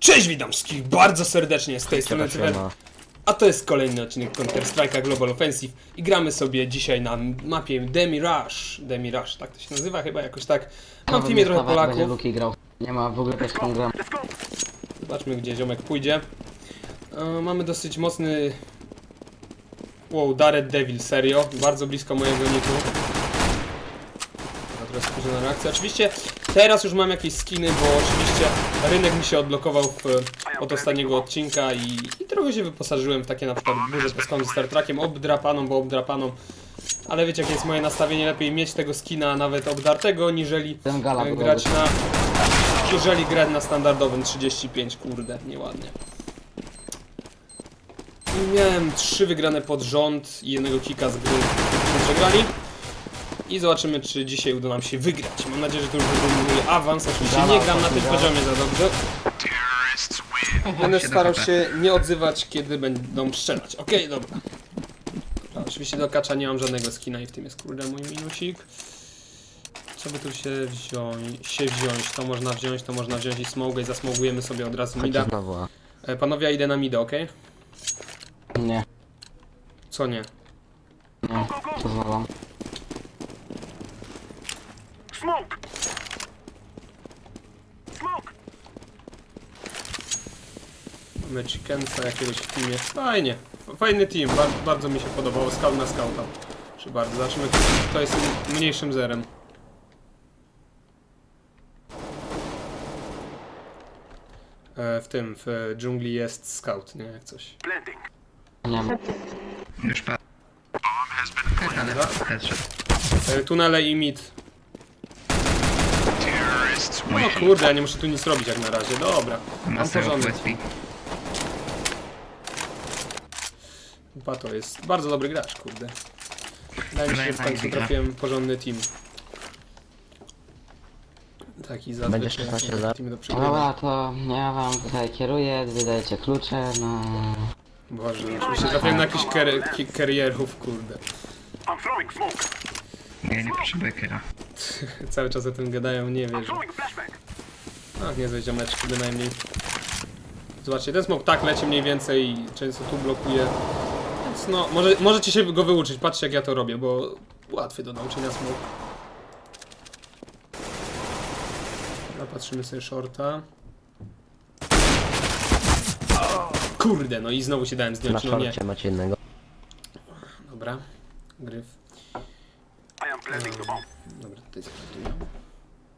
Cześć, witam wszystkich bardzo serdecznie z tej strony Cyber, a to jest kolejny odcinek Counter Strike'a Global Offensive i gramy sobie dzisiaj na mapie Demi Rush. Demi Rush, tak to się nazywa chyba jakoś tak. Mam w teamie trochę Polaków. Luki grał. Nie ma w ogóle też grę. Zobaczmy gdzie ziomek pójdzie. E, mamy dosyć mocny... Wow, Dared Devil, serio. Bardzo blisko mojego niku. Dobra, Teraz na reakcję. Oczywiście teraz już mam jakieś skiny, bo oczywiście rynek mi się odblokował w, od ostatniego odcinka i, i trochę się wyposażyłem w takie na przykład burze poską z Star Trekiem, obdrapaną, bo obdrapaną. Ale wiecie jakie jest moje nastawienie, lepiej mieć tego skina nawet obdartego, niżeli Ten gala e, grać na... Jeżeli grać na standardowym 35, kurde, nieładnie. I miałem trzy wygrane pod rząd i jednego kika z gry, przegrali. I zobaczymy, czy dzisiaj uda nam się wygrać. Mam nadzieję, że to już wygląduje awans. Oczywiście nie gram na tym poziomie za dobrze. Będę starał się nie odzywać, kiedy będą strzelać. Okej, dobra. dobra. Oczywiście do kacza nie mam żadnego skina i w tym jest kurde mój minusik. Co by tu się wziąć? Się wziąć, to można wziąć, to można wziąć i smogę i zasmogujemy sobie od razu mida. Chodźcie znowu. a. E, panowie, ja idę na mida, okej? Nie, Co nie? nie. Pozwalam. Smoke! Smoke! Mamy chickensa jakiegoś w teamie. Fajnie. Fajny team, Bar bardzo mi się podobało. Scout na scouta. Proszę bardzo, zobaczymy kto jest mniejszym zerem. E, w tym, w dżungli jest scout, nie? Jak coś. Planting. Nie ma. Już pa... E, tunele i mid. No kurde, ja nie muszę tu nic robić jak na razie. Dobra, mam porządek. Pato jest bardzo dobry gracz, kurde. Wydaje mi się, że w końcu trafiłem porządny team. Taki zazwyczaj Będzie 16 jak teamy do No przegrania. Dobra, to ja wam tutaj kieruję, wydajecie klucze, no... Boże, oczywiście trafiłem na jakichś ker- ki- karierów, kurde. Ja nie potrzebuję kiera. Cały czas o tym gadają, nie wierzę. Ach, niezłe ziomeczki bynajmniej. Zobaczcie, ten smok tak leci mniej więcej i często tu blokuje. Więc no, może, możecie się go wyuczyć, patrzcie jak ja to robię, bo łatwy do nauczenia smok. Dobra, patrzymy sobie shorta. Kurde, no i znowu się dałem Na zdjąć, no nie. szorcie macie jednego. Dobra, gryf. Dobra, tutaj zaplantuję.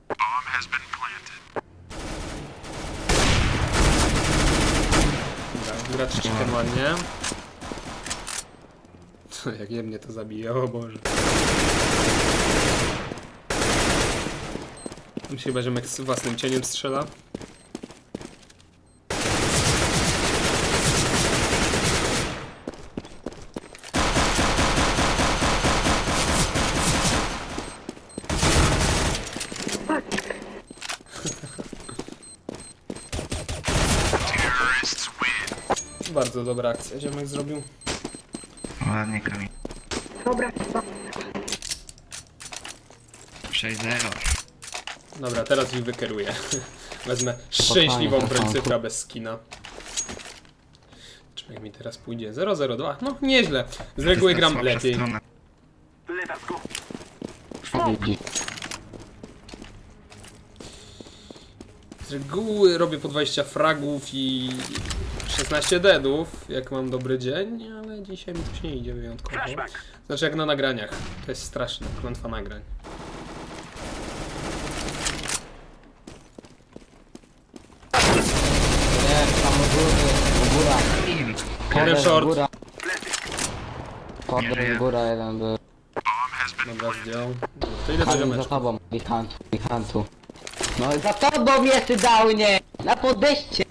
Bomb has been planted. Dobra, gracz chicken ładnie. Jak je mnie to zabije, o Boże. Się chyba ziomek z własnym cieniem strzela. Bardzo dobra akcja ziomek zrobił. Ładnie Kamil. Dobra, 6-0. Dobra, teraz ich wykeruję. Wezmę szczęśliwą Spokojnie, broń Stefanku. cyfra bez skina. Czy jak mi teraz pójdzie? 002? No nieźle. Z reguły gram lepiej. Widzi. Z reguły robię po 20 fragów i 16 deadów, jak mam dobry dzień, ale dzisiaj mi coś nie idzie wyjątkowo. Znaczy jak na nagraniach. To jest straszne, klątwa nagrań. Nie, tam u góry, u góra. Jeden Jeden short. Góra. Nie żyje. góra jeden był. Dobra, zdjął. To idę do Kamil za ziomeczka. tobą, Bihantu, Bihantu. No za tobą jest ty downie! Na podejście!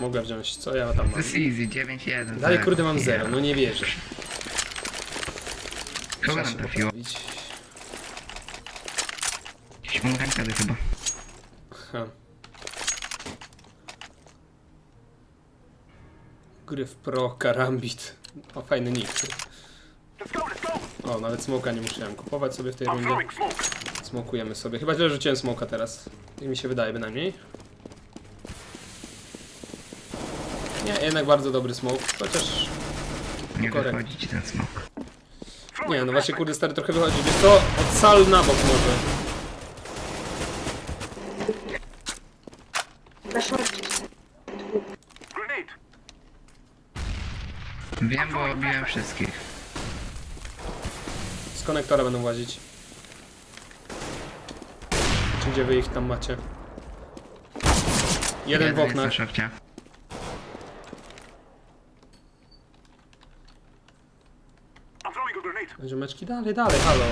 Mogę wziąć, co ja tam To mam? jest easy, 9-1. Dalej tak. kurde mam 0, no nie wierzę. Kogo Trzeba nam się trafiło? poprawić. Jakieś mąkankady chyba. Ha. Gryf Pro, Karambit. O, fajny nick. O, nawet smoka nie musiałem kupować sobie w tej rundzie. Smokujemy sobie. Chyba źle rzuciłem smoka teraz. Jak mi się wydaje bynajmniej. Nie, jednak bardzo dobry smok, chociaż... Nie Korekt. wychodzi ci ten smok. Nie, no właśnie kurde stary trochę wychodzi. Wiesz co? Od sal na bok może. Na szorcie. Grenade. Wiem, bo biłem wszystkich. Z konektora będą łazić. Czy gdzie wy ich tam macie? Jeden w jest oknach. na szorcie. I'm throwing a grenade. Ziomeczki, dalej, dalej, halo.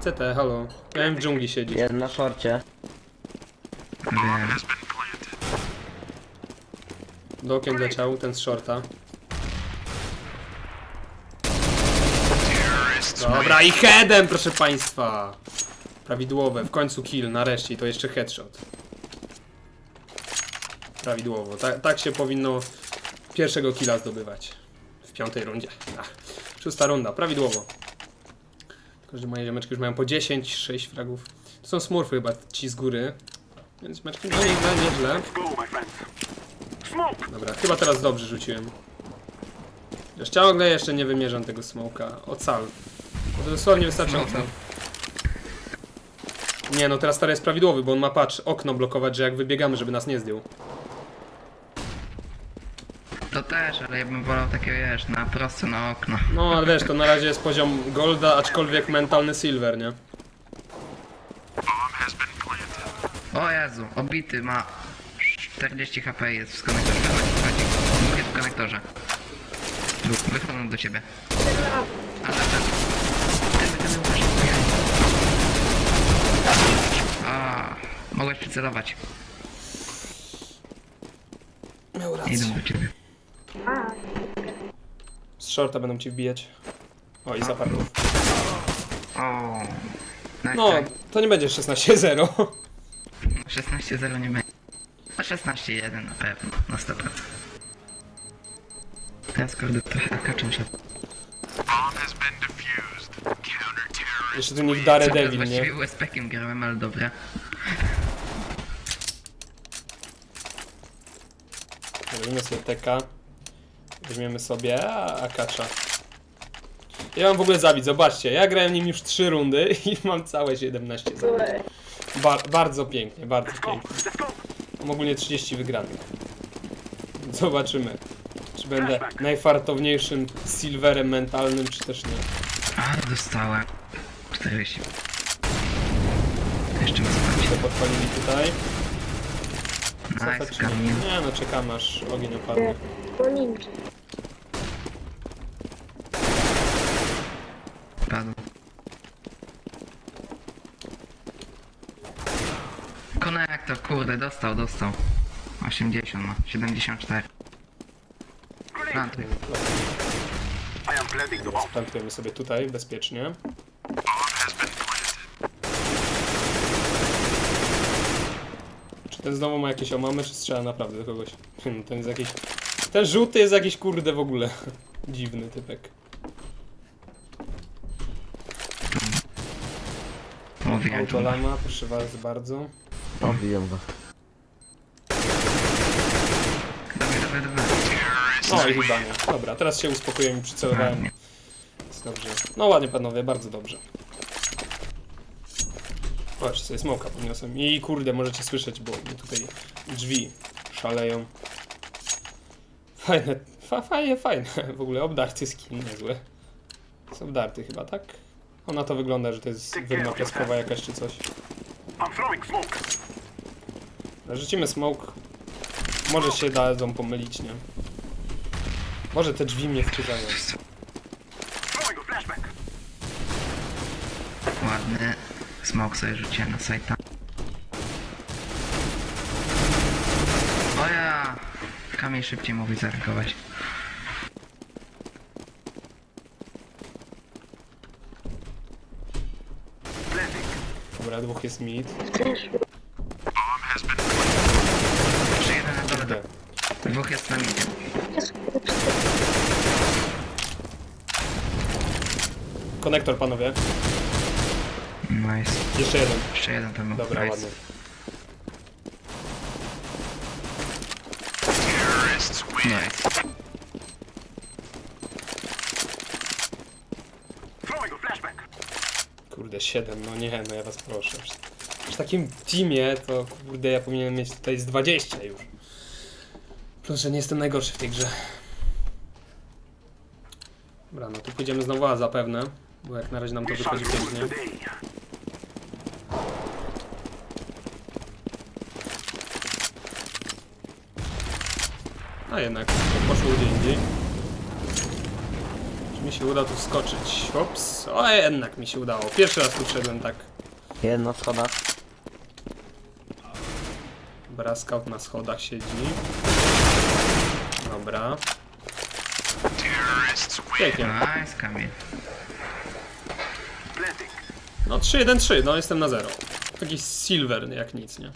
CT, halo. Miałem w dżungli siedzieć. Jest na szorcie. Wiem. Do okien leciał, ten z shorta. Dobra, i headem, proszę państwa. Prawidłowe, w końcu kill, nareszcie, i to jeszcze headshot. Prawidłowo, tak, tak się powinno pierwszego killa zdobywać. W piątej rundzie. Ach, szósta runda, prawidłowo. Tylko, że moje ziomeczki już mają po 10, 6 fragów. To są smurfy chyba, ci z góry. Więc ziomeczki, no nieźle, nieźle. Friends. Smoke. Dobra, chyba teraz dobrze rzuciłem. Chociaż ciągle jeszcze nie wymierzam tego smoka. Ocal. To dosłownie wystarczy. Nie no, teraz stary jest prawidłowy, bo on ma patrz, okno blokować, że jak wybiegamy, żeby nas nie zdjął. To też, ale ja bym wolał takiego, wiesz, na prosto na okno. No, ale wiesz, to na razie jest poziom golda, aczkolwiek mentalny silver, nie? O Jezu, obity ma 40 HP jest w konektorze. Chodzi, jest w konektorze. Wychodzą do ciebie. Ale. A, mogłeś przycelować. Miał rację. Idą do ciebie. Z shorta będą ci wbijać. O, i zaparków. O. Nice No, try. to nie będzie 16-0. 16-0 nie będzie. A 16-1 na pewno, na 100%. Teraz kurde trochę akaczą się. Bomb has been defused. Jeszcze tu niech Daredevil, Właściwie nie? USP-kiem grałem, ale dobra. Robimy sobie TK. Weźmiemy sobie a, Akacza. Ja mam w ogóle zabić, zobaczcie. Ja grałem nim już 3 rundy i mam całe 17 zabić. bardzo pięknie, bardzo pięknie. Mam ogólnie 30 wygranych. Zobaczymy. Czy będę najfartowniejszym silverem mentalnym, czy też nie. A, dostałem. 40. Jeszcze ma spać. To podpalili tutaj. Nice, kamień. Nie no, czekamy aż ogień opadnie. To ninja. Padł. Konektor, kurde, dostał, dostał. 80 ma, 74. Plantuj. I am planting the bomb. Plantujemy sobie tutaj, bezpiecznie. Bomb has been planted. Czy ten znowu ma jakieś omamy, czy strzela naprawdę do kogoś? Hmm, Ten jest jakiś... Ten żółty jest jakiś kurde w ogóle. Dziwny typek. Mówiłem, Autolama, proszę was bardzo. Obiłem go. Dawaj, dawaj, dawaj. No i chyba nie. Dobra, teraz się uspokoiłem i przycelowałem. Jest dobrze. No ładnie panowie, bardzo dobrze. Chodź, sobie smoka podniosłem. I kurde, możecie słyszeć, bo mi tutaj drzwi szaleją. Fajne, fa, fajnie, fajne. W ogóle obdarty skin, niezły. Jest obdarty chyba, tak? Ona to wygląda, że to jest wyrna piaskowa jakaś czy coś. Rzucimy smoke. Może się dadzą pomylić, nie? Może te drzwi mnie wkurzają. Throwing Ładny. Smoke sobie rzuciłem na sajta. O ja! Kamień szybciej mógł zareagować. Dobra, dwóch jest mid. Jeszcze jeden na dole. Kurde. Dwóch jest na midzie. Konektor, panowie. Nice. Jeszcze jeden. Jeszcze jeden tam był. Dobra, nice. ładnie. Nice. Kurde, 7, no nie, no ja was proszę. W takim teamie to kurde ja powinienem mieć tutaj z 20 już. Plus, że nie jestem najgorszy w tej grze. Dobra, no tu pójdziemy znowu A zapewne, bo jak na razie nam to wychodzi pięknie. A jednak, to poszło gdzie indziej. Czy mi się uda tu skoczyć? Ops, o jednak mi się udało. Pierwszy raz tu wszedłem tak. Jedno schoda. Dobra, scout na schodach siedzi. Dobra, pięknie. Nice, Kamil. No 3-1-3, no jestem na 0. Taki silver jak nic, nie?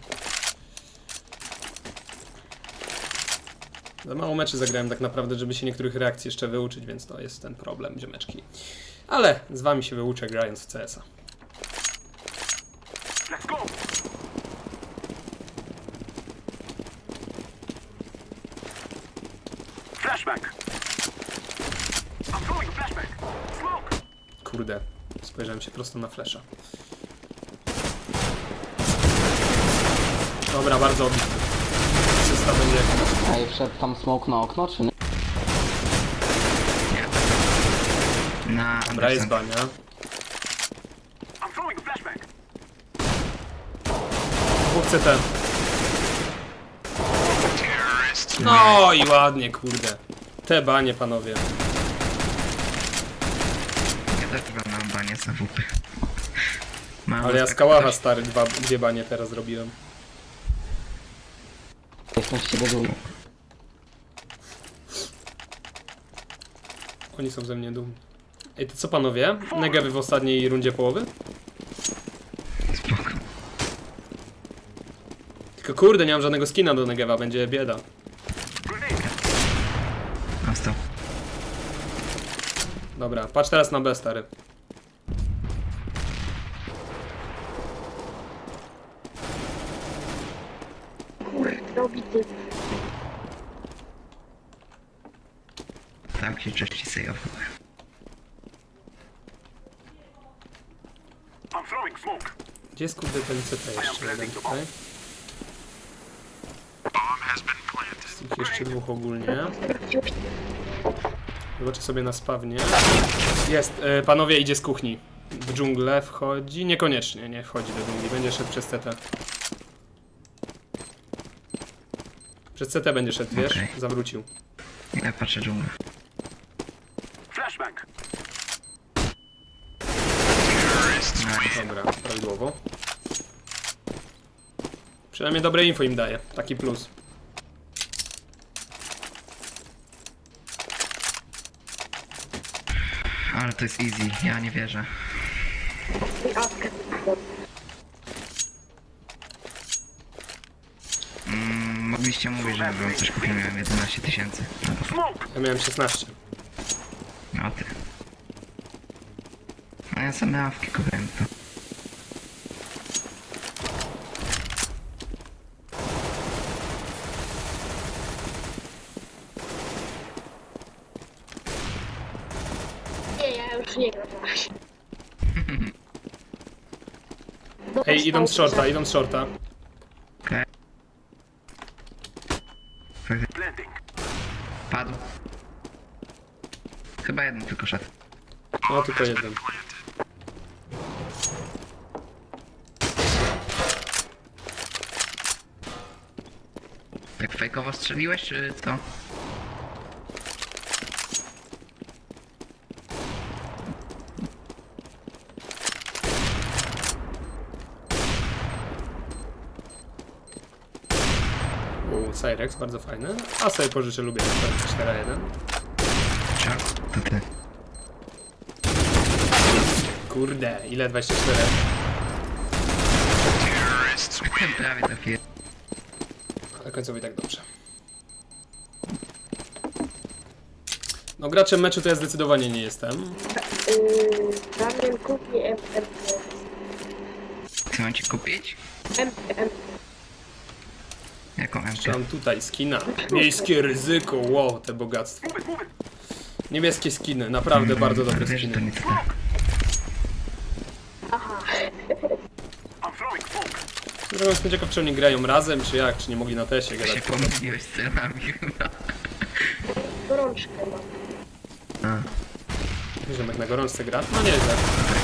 Za mało meczy zagrałem tak naprawdę, żeby się niektórych reakcji jeszcze wyuczyć, więc to jest ten problem, ziomeczki. Ale z wami się wyuczę grając w CS-a. Flashback. I'm flashback. Smoke. Kurde, spojrzałem się prosto na flesza. Dobra, bardzo obity. Asysta będzie... A i wszedł tam smoke na okno, czy nie? Na Dobra, jest Anderson. bania. Dwóch CT. No i ładnie, kurde. Te banie, panowie. Ja też chyba mam banie za. Mam Ale ja z tak kałacha ktoś- stary dwa, dwie banie teraz zrobiłem. Jestem z ciebie dumny. Oni są ze mnie dumni. Ej, to co panowie? Negewy w ostatniej rundzie połowy? Spoko. Tylko kurde, nie mam żadnego skina do Negewa, będzie bieda. Dobra, patrz teraz na B, stary. Kurde obity. Tak się. I'm throwing smoke. Gdzie jest kurde ten CT jeszcze jeden tutaj? Jest ich jeszcze dwóch ogólnie. Zobaczę sobie na spawnie. Jest, e, panowie idzie z kuchni. W dżunglę wchodzi? Niekoniecznie, nie wchodzi do dżungli, będzie szedł przez CT. Przez CT będzie szedł, wiesz? Okej. Zawrócił. Ja patrzę dżunglę. Flashback. Nice. Dobra, prawidłowo. Przynajmniej dobre info im daje, taki plus. Ale to jest easy, ja nie wierzę. apkę. Mogliście mówić, że wam coś kupiłem, miałem 11 tysięcy. Ja miałem 16. No ty. A ja same awki kupiłem to. Nie, ja już nie gram właśnie. Ej, idą z shorta, idą z shorta. Okej. Okay. Planting. Padł. Chyba jeden tylko szedł. No, tylko jeden. Tak fejkowo strzeliłeś, czy co? U, Cyrex, bardzo fajny. A sobie pożyczę, lubię na 4-1. Czas? To ty. Kurde, ile 24? Terrorists win. Prawie trafiłem. Ale końcowo i tak dobrze. No graczem meczu to ja zdecydowanie nie jestem. Damian kupi M, M, Co mam ci kupić? M, M. Jaką MK? mam tutaj skina? Miejskie ryzyko, wow, te bogactwo. Niebieskie skiny, naprawdę bardzo dobre Wiesz, że to skiny. nic tak. Zresztą jestem ciekaw, czy oni grają razem, czy jak, czy nie mogli na tesie Się grać. pomyliłeś z cenami chyba. Gorączkę mam. A, Ziomek na gorączce gra? No nie, tak.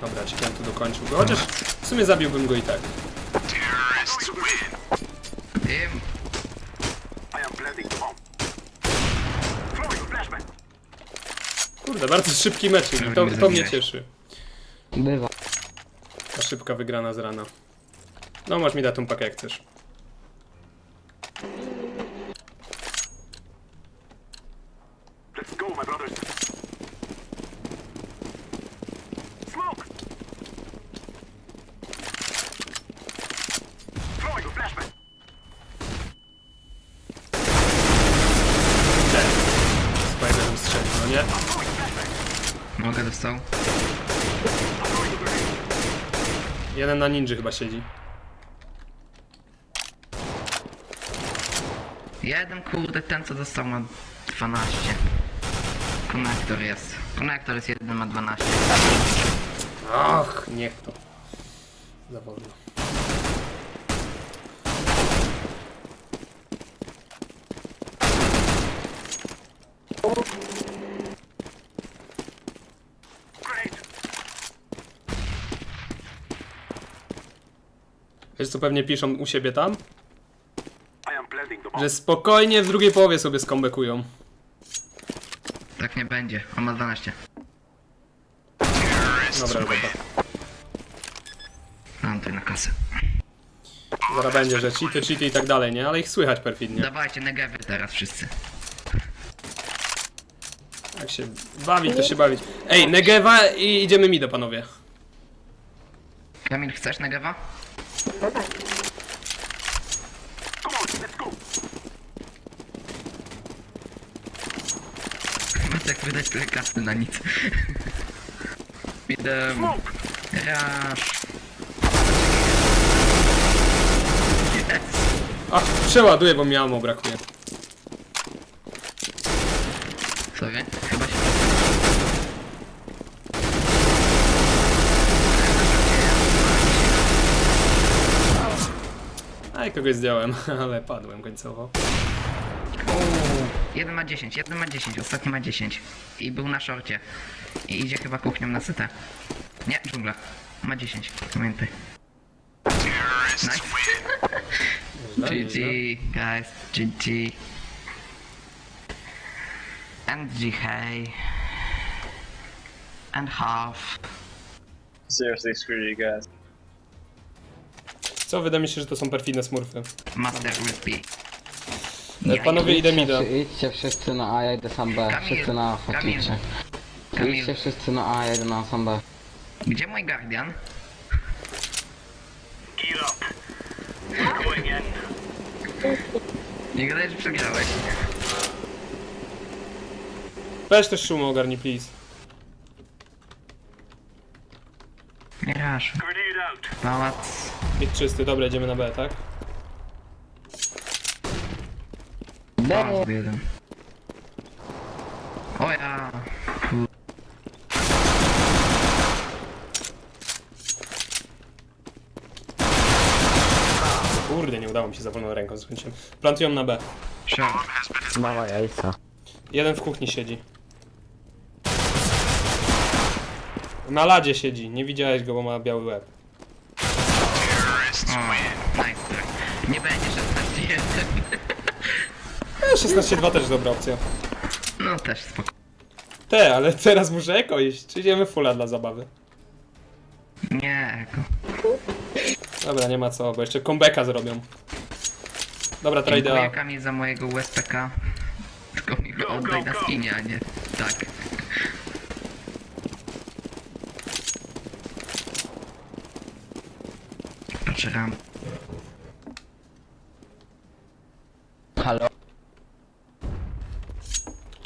Dobra, ciekawe tu dokończył go, chociaż w sumie zabiłbym go i tak. Kurde, bardzo szybki mecz, i to, to mnie cieszy. Bywa. Ta szybka wygrana z rana. No, masz mi dać tą pakę jak chcesz. Go, my brothers. Smoke. Throwing a flashbang. Spiderem strzelił, no nie? mogę dostał? Jeden na ninja chyba siedzi. Jeden kurde, ten co dostał ma 12. Konektor jest. Konektor jest jeden ma 12. Ach, niech to. Za wolno. Wiesz co pewnie piszą u siebie tam? Że spokojnie w drugiej połowie sobie skombekują. Nie będzie. On ma 12. Dobra, dobra. Mam tutaj na kasę. Zaraz będzie, że cheaty, cheaty i tak dalej, nie? Ale ich słychać perfidnie. Dawajcie negewy teraz wszyscy. Jak się bawić, to się bawić. Ej, Negewa i idziemy mi do panowie. Kamil, chcesz negewa? No tak. Tak wydać tyle kasy na nic. Idę... Rasz. Yes. A, przeładuję, bo mi ammo brakuje. Sorry, chyba się... Aj, kogoś zdjąłem, ale padłem końcowo. Jeden ma 10, jeden ma 10, ostatni ma 10. I był na szorcie. I idzie chyba kuchnią na CT. Nie, dżungla. Ma 10, pamiętaj. Nice. GG, guys, GG. And G, hey. And half. Seriously, screw you guys. Co, wydaje mi się, że to są perfidne smurfy. Master with B. E, Panowie, idę mi do... Idźcie, idźcie wszyscy na A, ja idę sam B. Kamil, Wszyscy na A, Kamil, chodźcie. Kamil. Idźcie wszyscy na A, ja idę na sam B. Gdzie mój guardian? Gear up. We're going in. Nie gadaj, że przegrałeś. Weź też szum ogarnij, please. Nie rasz. Grenade out. Pałac. Idź czysty, dobra, idziemy na B, tak? Pałac jeden. O ja. Kurde, nie udało mi się za wolną ręką skończyłem. Plantują na B. Dawaj, Ejsa. Jeden w kuchni siedzi. Na ladzie siedzi, nie widziałeś go, bo ma biały łeb. O, 16-2 też dobra opcja. No też spoko. Te, ale teraz muszę eko iść. Czy idziemy fulla dla zabawy? Nie, eko. Dobra, nie ma co, bo jeszcze comebacka zrobią. Dobra, trade Dziękuję A. Kamil za mojego USPK. Tylko mi go oddaj na skinie, a nie tak. Patrzę ramp.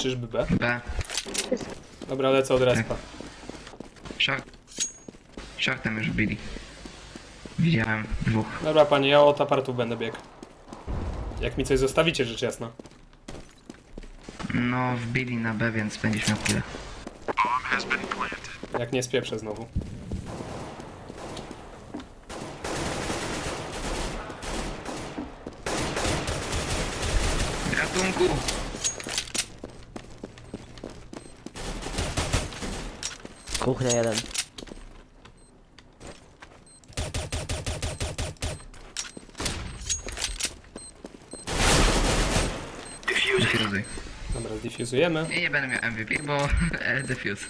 Czyżby B? B. Dobra, lecę od respa. Short. Shortem już bili. Widziałem dwóch. Dobra, panie, ja od apartu będę biegł. Jak mi coś zostawicie, rzecz jasna. No, wbili na B, więc będziesz miał chwilę. Jak nie spieprzę znowu. Ratunku! Kuchnia jeden. Defuzuj. Dobra, zdifuzujemy. Ja nie będę miał MVP, bo e, defuse.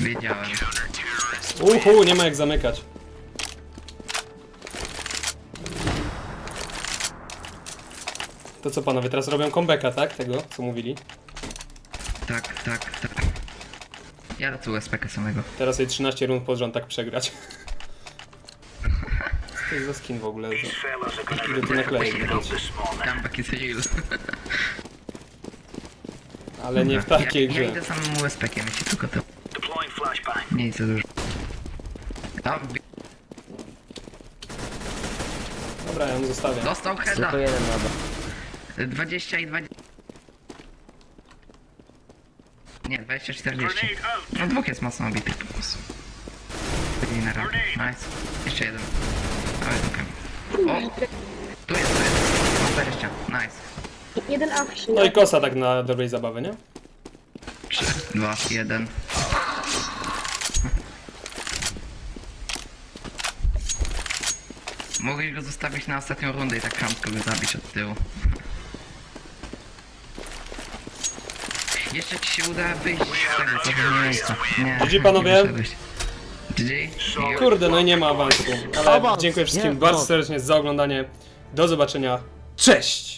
Wiedziałem. Uhu, nie ma jak zamykać. To co panowie, teraz robią comebacka, tak? Tego, co mówili. Tak, tak, tak. Ja lecę USPK samego. Teraz jej 13 rund pod rząd tak przegrać. Co to jest za skin w ogóle? Idę tu nakleić widać. Comeback is real. Ale nie w takiej ja, ja grze. idę samym USPkiem, jeśli tylko to. Deploying flashbang. Nie jest za dużo. Tam, Dobra, ja ją zostawię. dostał heada. Tylko jeden. 20 i 20. Nie, 20 40. Grenade out. No dwóch jest mocno obitych po prostu. Byli na rampie. Nice. Jeszcze jeden. Ale okej. O! Tu jest, tu jest. Mam 20. Nice. Jeden A No i kosa tak na dobrej zabawy, nie? 3, 2, 1. Mogłeś go zostawić na ostatnią rundę i tak chamsko go zabić od tyłu. Jeszcze ci się uda wyjść z tego miejsca. Nie, panowie. Kurde, no i nie ma awansu. Ale Awans, dziękuję wszystkim nie, bardzo no. serdecznie za oglądanie. Do zobaczenia. Cześć!